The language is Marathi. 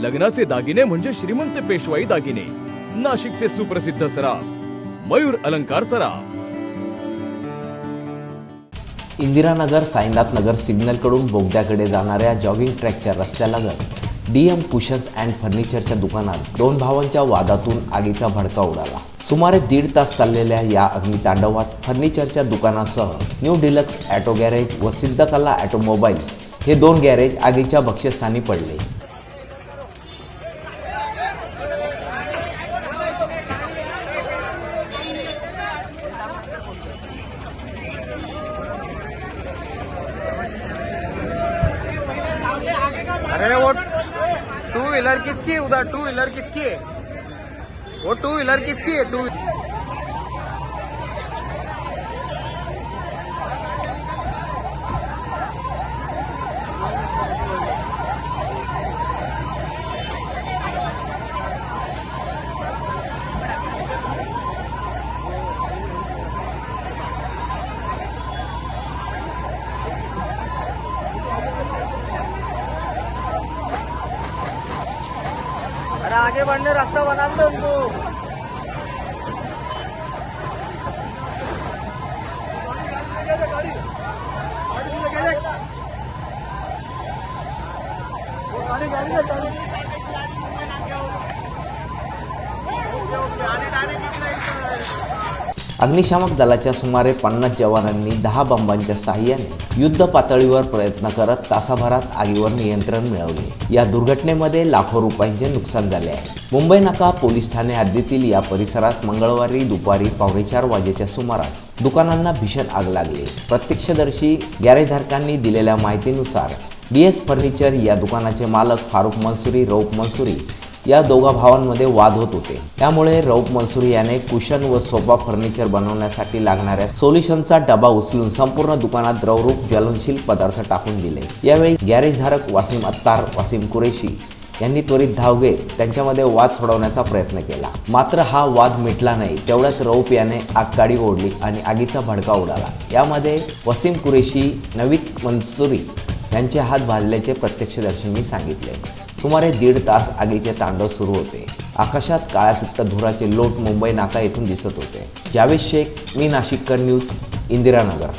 लग्नाचे दागिने म्हणजे श्रीमंत पेशवाई दागिने. नाशिकचे सुप्रसिद्ध सराफ मयूर अलंकार सराफ. इंदिरानगर साईनाथ नगर सिग्नलकडून बोगद्याकडे जाणाऱ्या जॉगिंग ट्रॅकच्या रस्त्यालगत डीएम कुशन्स अँड फर्निचरच्या दुकानात दोन भावांच्या वादातून आगीचा भडका उडाला. सुमारे दीड तास चाललेल्या या अग्नितांडवात फर्निचरच्या दुकानासह न्यू डिलक्स ॲटो गॅरेज व सिद्धकला ॲटोमोबाईल्स हे दोन गॅरेज आगीच्या भक्ष्यस्थानी पडले. अरे वो टू व्हीलर किसकी? उधर टू व्हीलर किसकी? है वो टू व्हीलर किसकी? है टू अरे आगे बढ़ने रास्ता बना दो उनको। अग्निशामक दलाच्या सुमारे पन्नास जवानांनी दहा बंबांच्या साहाय्याने युद्ध पातळीवर प्रयत्न करत तासाभरात आगीवर नियंत्रण मिळवले. या दुर्घटनेमध्ये लाखो रुपयांचे नुकसान झाले आहे. मुंबई नाका पोलीस ठाणे हद्दीतील या परिसरात मंगळवारी दुपारी पावणेचार वाजेच्या सुमारास दुकानांना भीषण आग लागली. प्रत्यक्षदर्शी गॅरेजधारकांनी दिलेल्या माहितीनुसार डी एस फर्निचर या दुकानाचे मालक फारुख मनसुरी रौफ मनसुरी या दोघा भावांमध्ये वाद होत होते. त्यामुळे रौप मनसुरी याने कुशन व सोफा फर्निचर बनवण्यासाठी लागणाऱ्या सोल्युशनचा डबा उचलून संपूर्ण दुकानात द्रवरूप ज्वलनशील पदार्थ टाकून दिले. यावेळी गॅरेजधारक वासिम अत्तार वासिम कुरेशी यांनी त्वरित धाव घेत त्यांच्यामध्ये वाद सोडवण्याचा प्रयत्न केला. मात्र हा वाद मिटला नाही तेवढ्याच रौप याने आगगाडी ओढली आणि आगीचा भडका उडाला. यामध्ये वसीम कुरेशी नवीद मनसुरी त्यांचे हात भाजल्याचे प्रत्यक्षदर्शींनी सांगितले. सुमारे दीड तास आगीचे तांडव सुरू होते. आकाशात काळ्या पित्त धुराचे लोट मुंबई नाका येथून दिसत होते. जावेद शेख मी नाशिककर न्यूज इंदिरानगर.